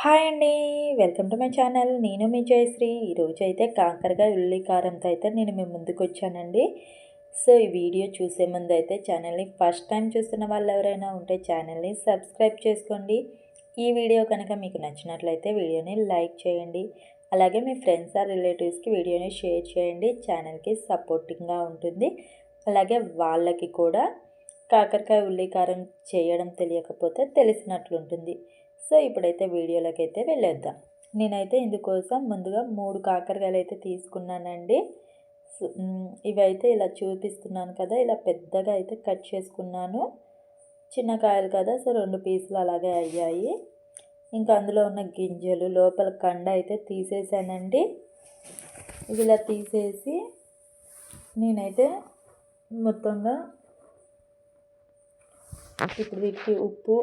Hi అండి. Welcome to my channel. నేను మీ జయశ్రీ. ఈరోజు అయితే కాకరకాయ ఉల్లి కారంతో అయితే నేను మీ ముందుకు వచ్చానండి. సో ఈ వీడియో చూసే ముందు అయితే ఛానల్ని ఫస్ట్ టైం చూస్తున్న వాళ్ళు ఎవరైనా ఉంటే ఛానల్ని సబ్స్క్రైబ్ చేసుకోండి. ఈ వీడియో కనుక మీకు నచ్చినట్లయితే వీడియోని లైక్ చేయండి. అలాగే మీ ఫ్రెండ్స్ ఆర్ రిలేటివ్స్కి వీడియోని షేర్ చేయండి. ఛానల్కి సపోర్టింగ్గా ఉంటుంది. అలాగే వాళ్ళకి కూడా కాకరకాయ ఉల్లి కారం చేయడం తెలియకపోతే తెలిసినట్లుంటుంది. సో ఇప్పుడైతే వీడియోలోకి అయితే వెళ్ళేద్దాం. నేనైతే ఇందుకోసం ముందుగా మూడు కాకరకాయలు అయితే తీసుకున్నానండి ఇవైతే ఇలా చూపిస్తున్నాను కదా ఇలా పెద్దగా అయితే కట్ చేసుకున్నాను. చిన్న కాయలు కదా సో రెండు పీసులు అలాగే అయ్యాయి. ఇంకా అందులో ఉన్న గింజలు లోపల కండ అయితే తీసేసానండి. ఇవి ఇలా తీసేసి నేనైతే మొత్తంగా ఇప్పుడు వీటికి ఉప్పు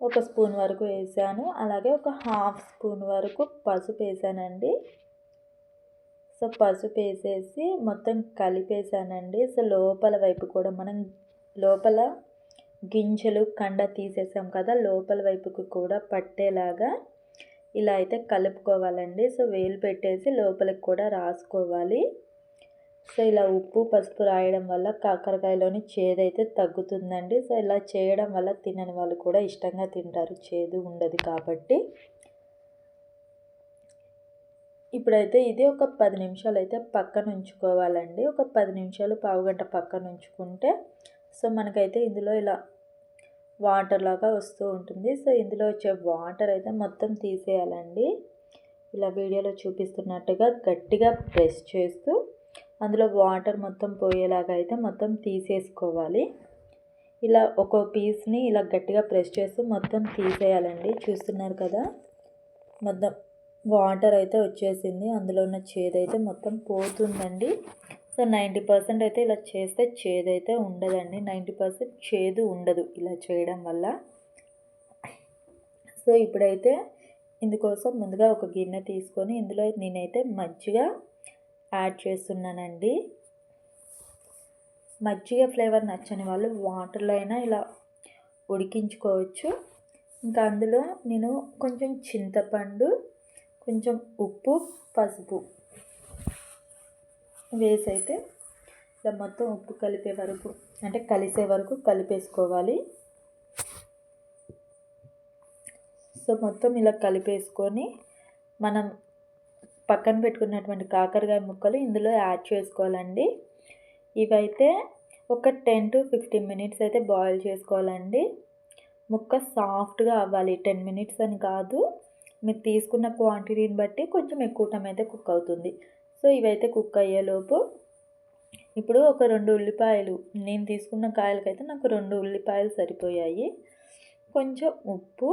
ఒక స్పూన్ వరకు వేసాను. అలాగే ఒక హాఫ్ స్పూన్ వరకు పసుపు వేసానండి. సో పసుపు వేసేసి మొత్తం కలిపేసానండి. సో లోపల వైపు కూడా మనం లోపల గింజలు కండ తీసేసాం కదా లోపల వైపుకు కూడా పట్టేలాగా ఇలా అయితే కలుపుకోవాలండి. సో వేలు పెట్టేసి లోపలికి కూడా రాసుకోవాలి. సో ఇలా ఉప్పు పసుపు రాయడం వల్ల కాకరకాయలోని చేదు అయితే తగ్గుతుందండి. సో ఇలా చేయడం వల్ల తినని వాళ్ళు కూడా ఇష్టంగా తింటారు. చేదు ఉండదు కాబట్టి. ఇప్పుడైతే ఇది ఒక పది నిమిషాలు అయితే పక్కన ఉంచుకోవాలండి. ఒక పది నిమిషాలు పావుగంట పక్కన ఉంచుకుంటే సో మనకైతే ఇందులో ఇలా వాటర్ లాగా వస్తూ ఉంటుంది. సో ఇందులో వచ్చే వాటర్ అయితే మొత్తం తీసేయాలండి. ఇలా వీడియోలో చూపిస్తున్నట్టుగా గట్టిగా ప్రెస్ చేస్తూ అందులో వాటర్ మొత్తం పోయేలాగా అయితే మొత్తం తీసేసుకోవాలి. ఇలా ఒక పీస్ని ఇలా గట్టిగా ప్రెస్ చేస్తూ మొత్తం తీసేయాలండి. చూస్తున్నారు కదా? మొత్తం వాటర్ అయితే వచ్చేసింది. అందులో ఉన్న చేదైతే మొత్తం పోతుందండి. సో నైంటీ పర్సెంట్ అయితే ఇలా చేస్తే చేదైతే ఉండదండి. నైంటీ పర్సెంట్ చేదు ఉండదు ఇలా చేయడం వల్ల. సో ఇప్పుడైతే ఇందుకోసం ముందుగా ఒక గిన్నె తీసుకొని ఇందులో నేనైతే మంచిగా యాడ్ చేస్తున్నానండి. మజ్జిగ ఫ్లేవర్ నచ్చని వాళ్ళు వాటర్లో అయినా ఇలా ఉడికించుకోవచ్చు. ఇంకా అందులో నేను కొంచెం చింతపండు కొంచెం ఉప్పు పసుపు వేసైతే అయితే ఇలా మొత్తం ఉప్పు కలిపే వరకు అంటే కలిసే వరకు కలిపేసుకోవాలి. సో మొత్తం ఇలా కలిపేసుకొని మనం పక్కన పెట్టుకున్నటువంటి కాకరకాయ ముక్కలు ఇందులో యాడ్ చేసుకోవాలండి. ఇవైతే ఒక టెన్ టు ఫిఫ్టీన్ మినిట్స్ అయితే బాయిల్ చేసుకోవాలండి. ముక్క సాఫ్ట్గా అవ్వాలి. టెన్ మినిట్స్ అని కాదు. మీరు తీసుకున్న క్వాంటిటీని బట్టి కొంచెం ఎక్కువ టైం అయితే కుక్ అవుతుంది. సో ఇవైతే కుక్ అయ్యేలోపు ఇప్పుడు ఒక రెండు ఉల్లిపాయలు నేను తీసుకున్న కాయలకైతే నాకు రెండు ఉల్లిపాయలు సరిపోయాయి. కొంచెం ఉప్పు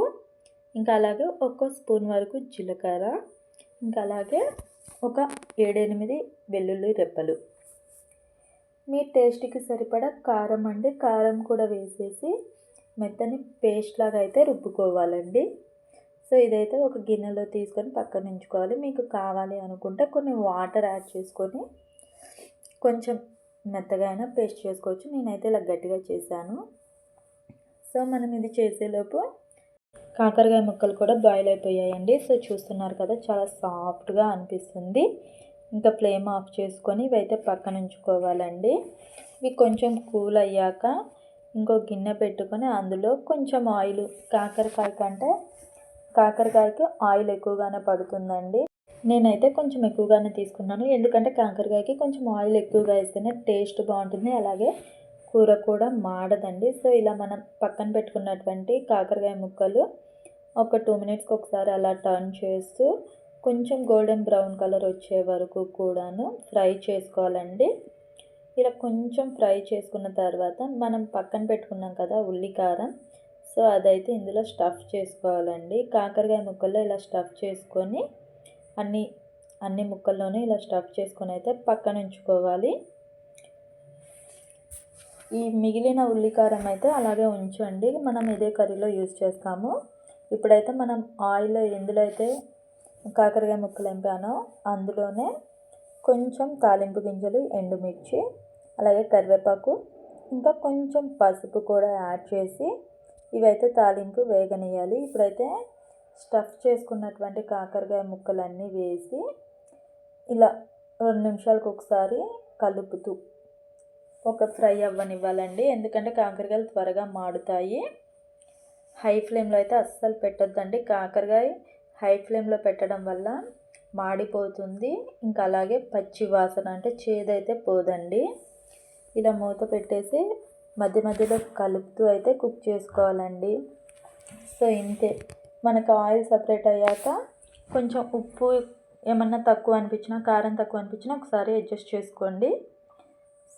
ఇంకా అలాగే ఒక స్పూన్ వరకు జీలకర్ర ఇంకా అలాగే ఒక ఏడెనిమిది వెల్లుల్లి రెప్పలు మీ టేస్ట్కి సరిపడా కారం అండి. కారం కూడా వేసేసి మెత్తని పేస్ట్ లాగా అయితే రుబ్బుకోవాలండి. సో ఇదైతే ఒక గిన్నెలో తీసుకొని పక్కన ఉంచుకోవాలి. మీకు కావాలి అనుకుంటే కొన్ని వాటర్ యాడ్ చేసుకొని కొంచెం మెత్తగా అయినా పేస్ట్ చేసుకోవచ్చు. నేనైతే ఇలా గట్టిగా చేశాను. సో మనం ఇది చేసేలోపు కాకరకాయ ముక్కలు కూడా బాయిల్ అయిపోయాయండి. సో చూస్తున్నారు కదా చాలా సాఫ్ట్గా అనిపిస్తుంది. ఇంకా ఫ్లేమ్ ఆఫ్ చేసుకొని ఇవైతే పక్కన ఉంచుకోవాలండి. ఇవి కొంచెం కూల్ అయ్యాక ఇంకో గిన్నె పెట్టుకొని అందులో కొంచెం ఆయిల్ కాకరకాయ కంటే కాకరకాయకి ఆయిల్ ఎక్కువగానే పడుతుందండి. నేనైతే కొంచెం ఎక్కువగానే తీసుకున్నాను. ఎందుకంటే కాకరకాయకి కొంచెం ఆయిల్ ఎక్కువగా వేస్తేనే టేస్ట్ బాగుంటుంది. అలాగే కూర కూడా మాడదండి. సో ఇలా మనం పక్కన పెట్టుకున్నటువంటి కాకరకాయ ముక్కలు ఒక టూ మినిట్స్కి ఒకసారి అలా టర్న్ చేస్తూ కొంచెం గోల్డెన్ బ్రౌన్ కలర్ వచ్చే వరకు కూడాను ఫ్రై చేసుకోవాలండి. ఇలా కొంచెం ఫ్రై చేసుకున్న తర్వాత మనం పక్కన పెట్టుకున్నాం కదా ఉల్లికారం సో అదైతే ఇందులో స్టఫ్ చేసుకోవాలండి. కాకరకాయ ముక్కల్లో ఇలా స్టఫ్ చేసుకొని అన్ని అన్ని ముక్కల్లోనే ఇలా స్టఫ్ చేసుకొని అయితే పక్కన ఉంచుకోవాలి. ఈ మిగిలిన ఉల్లికారం అయితే అలాగే ఉంచండి. మనం ఇదే కర్రీలో యూజ్ చేస్తాము. ఇప్పుడైతే మనం ఆయిల్ ఎందులో అయితే కాకరకాయ ముక్కలు ఎంపానో అందులోనే కొంచెం తాలింపు గింజలు ఎండుమిర్చి అలాగే కరివేపాకు ఇంకా కొంచెం పసుపు కూడా యాడ్ చేసి ఇవైతే తాలింపు వేగనేయాలి ఇప్పుడైతే స్టఫ్ చేసుకున్నటువంటి కాకరకాయ ముక్కలన్నీ వేసి ఇలా రెండు నిమిషాలకు ఒకసారి కలుపుతూ ఒక ఫ్రై అవ్వనివ్వాలండి. ఎందుకంటే కాకరకాయలు త్వరగా మాడుతాయి. హై ఫ్లేమ్లో అయితే అస్సలు పెట్టొద్దండి. కాకరకాయ హై ఫ్లేమ్లో పెట్టడం వల్ల మాడిపోతుంది. ఇంకా అలాగే పచ్చి వాసన అంటే చేదైతే పోదండి. ఇలా మూత పెట్టేసి మధ్య మధ్యలో కలుపుతూ అయితే కుక్ చేసుకోవాలండి. సో ఇంతే. మనకు ఆయిల్ సపరేట్ అయ్యాక కొంచెం ఉప్పు ఏమన్నా తక్కువ అనిపించినా కారం తక్కువ అనిపించినా ఒకసారి అడ్జస్ట్ చేసుకోండి.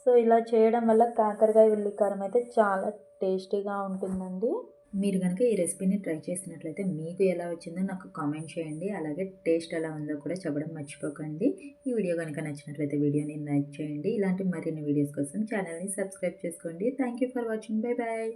సో ఇలా చేయడం వల్ల కాకరకాయ ఉల్లికారం అయితే చాలా టేస్టీగా ఉంటుందండి. మీరు కనుక ఈ రెసిపీని ట్రై చేసినట్లయితే మీకు ఎలా వచ్చిందో నాకు కామెంట్ చేయండి. అలాగే టేస్ట్ ఎలా ఉందో కూడా చెప్పడం మర్చిపోకండి. ఈ వీడియో కనుక నచ్చినట్లయితే వీడియోని లైక్ చేయండి. ఇలాంటి మరిన్ని వీడియోస్ కోసం ఛానల్ని సబ్స్క్రైబ్ చేసుకోండి. Thank you for watching. Bye bye